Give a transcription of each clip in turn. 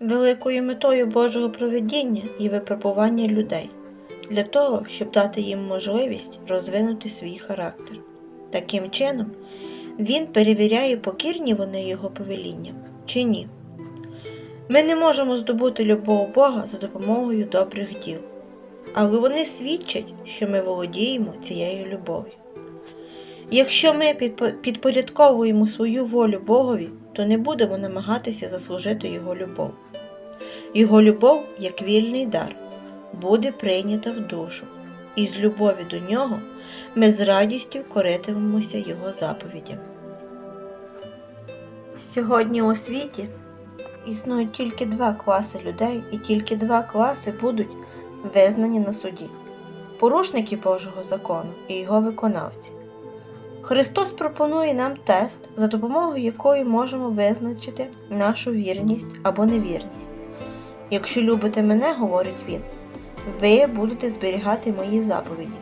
Великою метою Божого проведіння є випробування людей для того, щоб дати їм можливість розвинути свій характер. Таким чином, він перевіряє, покірні вони його повелінням чи ні. Ми не можемо здобути любов Бога за допомогою добрих діл, але вони свідчать, що ми володіємо цією любов'ю. Якщо ми підпорядковуємо свою волю Богові, то не будемо намагатися заслужити Його любов. Його любов, як вільний дар, буде прийнята в душу, і з любові до нього ми з радістю коритимемося Його заповідям. Сьогодні у світі існують тільки два класи людей, і тільки два класи будуть визнані на суді порушники Божого закону і його виконавці. Христос пропонує нам тест, за допомогою якої можемо визначити нашу вірність або невірність. Якщо любите мене, говорить він, ви будете зберігати мої заповіді.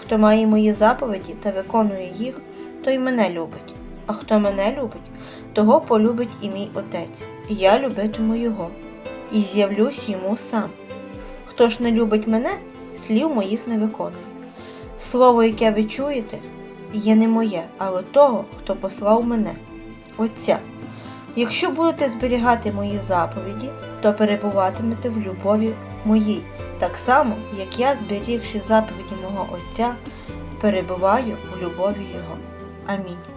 Хто має мої заповіді та виконує їх, той мене любить. А хто мене любить, того полюбить і мій Отець, я любитиму його, і з'явлюсь йому сам. Хто ж не любить мене, слів моїх не виконує. Слово, яке ви чуєте, є не моє, але того, хто послав мене, Отця. Якщо будете зберігати мої заповіді, то перебуватимете в любові моїй, так само, як я, зберігши заповіді мого Отця, перебуваю в любові Його. Амінь.